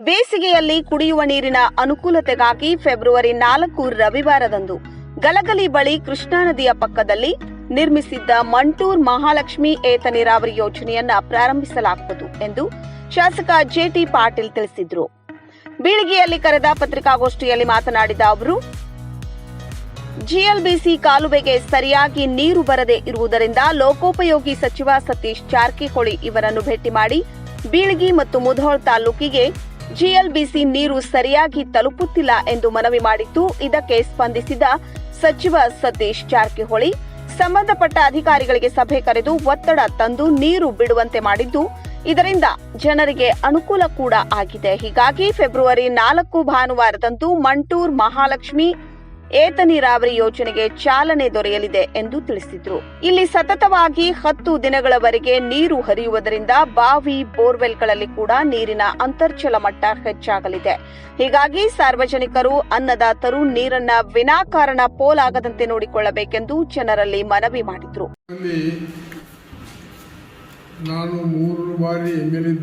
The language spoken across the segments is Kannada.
ಬೇಸಿಗೆಯಲ್ಲಿ ಕುಡಿಯುವ ನೀರಿನ ಅನುಕೂಲತೆಗಾಗಿ ಫೆಬ್ರವರಿ ನಾಲ್ಕು ರವಿವಾರದಂದು ಗಲಗಲಿ ಬಳಿ ಕೃಷ್ಣಾ ನದಿಯ ಪಕ್ಕದಲ್ಲಿ ನಿರ್ಮಿಸಿದ್ದ ಮಂಟೂರ್ ಮಹಾಲಕ್ಷ್ಮಿ ಏತ ನೀರಾವರಿ ಯೋಜನೆಯನ್ನ ಪ್ರಾರಂಭಿಸಲಾಗುವುದು ಎಂದು ಶಾಸಕ ಜೆಟಿ ಪಾಟೀಲ್ ತಿಳಿಸಿದರು. ಬೀಳಿಗೆಯಲ್ಲಿ ಕರೆದ ಪತ್ರಿಕಾಗೋಷ್ಠಿಯಲ್ಲಿ ಮಾತನಾಡಿದ ಅವರು, ಜಿಎಲ್ಬಿಸಿ ಕಾಲುವೆಗೆ ಸರಿಯಾಗಿ ನೀರು ಬರದೆ ಇರುವುದರಿಂದ ಲೋಕೋಪಯೋಗಿ ಸಚಿವ ಸತೀಶ್ ಜಾರಕಿಹೊಳಿ ಇವರನ್ನು ಭೇಟಿ ಮಾಡಿ ಬೀಳಗಿ ಮತ್ತು ಮುಧೋಳ್ ತಾಲೂಕಿಗೆ ಜಿಎಲ್ಬಿಸಿ ನೀರು ಸರಿಯಾಗಿ ತಲುಪುತ್ತಿಲ್ಲ ಎಂದು ಮನವಿ ಮಾಡಿದ್ದು, ಇದಕ್ಕೆ ಸ್ಪಂದಿಸಿದ ಸಚಿವ ಸತೀಶ್ ಜಾರಕಿಹೊಳಿ, ಸಂಬಂಧಪಟ್ಟ ಅಧಿಕಾರಿಗಳಿಗೆ ಸಭೆ ಕರೆದು ಒತ್ತಡ ತಂದು ನೀರು ಬಿಡುವಂತೆ ಮಾಡಿದ್ದು, ಇದರಿಂದ ಜನರಿಗೆ ಅನುಕೂಲ ಕೂಡ ಆಗಿದೆ. ಹೀಗಾಗಿ ಫೆಬ್ರವರಿ ನಾಲ್ಕು ಭಾನುವಾರದಂದು ಮಂಟೂರ್ ಮಹಾಲಕ್ಷ್ಮಿ ಏತ ನೀರಾವರಿ ಯೋಜನೆಗೆ ಚಾಲನೆ ದೊರೆಯಲಿದೆ ಎಂದು ತಿಳಿಸಿದ್ರು. ಇಲ್ಲಿ ಸತತವಾಗಿ ಹತ್ತು ದಿನಗಳವರೆಗೆ ನೀರು ಹರಿಯುವುದರಿಂದ ಬಾವಿ, ಬೋರ್ವೆಲ್ಗಳಲ್ಲಿ ಕೂಡ ನೀರಿನ ಅಂತರ್ಜಲ ಮಟ್ಟ ಹೆಚ್ಚಾಗಲಿದೆ. ಹೀಗಾಗಿ ಸಾರ್ವಜನಿಕರು ಅನ್ನದಾತರು ನೀರನ್ನ ವಿನಾಕಾರಣ ಪೋಲಾಗದಂತೆ ನೋಡಿಕೊಳ್ಳಬೇಕೆಂದು ಜನರಲ್ಲಿ ಮನವಿ ಮಾಡಿದ್ರು. ನಾನು ಮೂರು ಬಾರಿ ನೀರು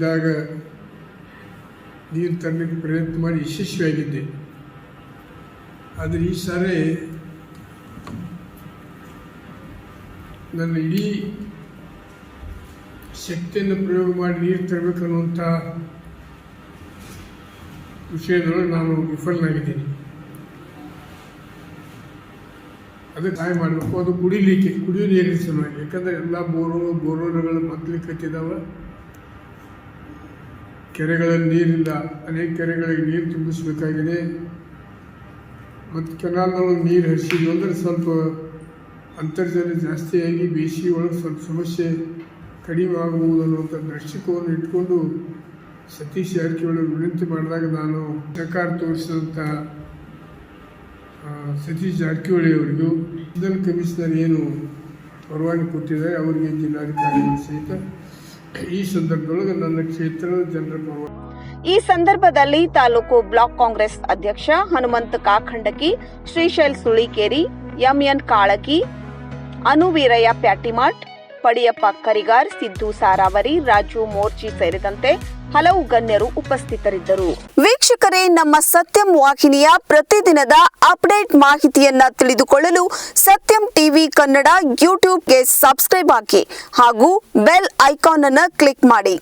ತರಲಿಕ್ಕೆ ಪ್ರಯತ್ನ ಮಾಡಿ ಯಶಸ್ವಿಯಾಗಿದ್ದೆ. ಆದರೆ ಈ ಸಾರಿ ನನ್ನ ಇಡೀ ಶಕ್ತಿಯನ್ನು ಪ್ರಯೋಗ ಮಾಡಿ ನೀರು ತರಬೇಕನ್ನುವಂಥ ವಿಷಯದೊಳಗೆ ನಾನು ವಿಫಲನಾಗಿದ್ದೀನಿ. ಅದಕ್ಕೆ ಸಹಾಯ ಮಾಡಬೇಕು. ಅದು ಕುಡಿಲಿಕ್ಕೆ ಕುಡಿಯೋ ನೀರಿನ ಸಲುವಾಗಿ ಯಾಕಂದರೆ ಎಲ್ಲ ಬೋರು, ಬೋರ್ವೆಲ್ಗಳು ಮಕ್ಕಳಿಗೆ ಕಟ್ಟಿದಾವೆ ಕೆರೆಗಳಲ್ಲಿ ನೀರಿಲ್ಲ. ಅನೇಕ ಕೆರೆಗಳಿಗೆ ನೀರು ತುಂಬಿಸಬೇಕಾಗಿದೆ. ಮತ್ತು ಕೆನಾಲ್ದೊಳಗೆ ನೀರು ಹರಿಸಿದ್ವಿ. ಅಂದರೆ ಸ್ವಲ್ಪ ಅಂತರ್ಜಲ ಜಾಸ್ತಿಯಾಗಿ ಬೇಸಿಗೆ ಒಳಗೆ ಸ್ವಲ್ಪ ಸಮಸ್ಯೆ ಕಡಿಮೆ ಆಗಬಹುದು ಅನ್ನುವಂಥ ದೃಷ್ಟಿಕೋನ ಇಟ್ಕೊಂಡು ಸತೀಶ್ ಜಾರಕಿಹೊಳಿ ವಿನಂತಿ ಮಾಡಿದಾಗ ನಾನು ಸರ್ಕಾರ ತೋರಿಸಿದಂಥ ಸತೀಶ್ ಜಾರಕಿಹೊಳಿ ಅವರಿಗೂ ಇಂಧನ ಕಮಿಷನರ್ ಏನು ಪರವಾಗಿ ಕೊಟ್ಟಿದ್ದಾರೆ, ಅವರಿಗೆ ಜಿಲ್ಲಾಧಿಕಾರಿಗಳು ಸಹಿತ ಈ ಸಂದರ್ಭದೊಳಗೆ ನನ್ನ ಕ್ಷೇತ್ರದ ಜನರ ಪರವಾಗಿ ಈ ಸಂದರ್ಭದಲ್ಲಿ ತಾಲೂಕು ಬ್ಲಾಕ್ ಕಾಂಗ್ರೆಸ್ ಅಧ್ಯಕ್ಷ ಹನುಮಂತ ಕಾಖಂಡಕಿ, ಶ್ರೀಶೈಲ್ ಸುಳಿಕೇರಿ ಎಂಎನ್ ಕಾಳಕಿ ಅನುವೀರಯ್ಯ ಪ್ಯಾಟಿಮಾಟ್ ಪಡಿಯಪ್ಪ ಕರಿಗಾರ್, ಸಿದ್ದು ಸಾರಾವರಿ, ರಾಜು ಮೋರ್ಚಿ ಸೇರಿದಂತೆ ಹಲವು ಗಣ್ಯರು ಉಪಸ್ಥಿತರಿದ್ದರು. ವೀಕ್ಷಕರೇ, ನಮ್ಮ ಸತ್ಯಂ ವಾಹಿನಿಯ ಪ್ರತಿದಿನದ ಅಪ್ಡೇಟ್ ಮಾಹಿತಿಯನ್ನ ತಿಳಿದುಕೊಳ್ಳಲು ಸತ್ಯಂ ಟಿವಿ ಕನ್ನಡ ಯೂಟ್ಯೂಬ್ಗೆ ಸಬ್ಸ್ಕ್ರೈಬ್ ಹಾಕಿ ಹಾಗೂ ಬೆಲ್ ಐಕಾನ್ ಅನ್ನು ಕ್ಲಿಕ್ ಮಾಡಿ.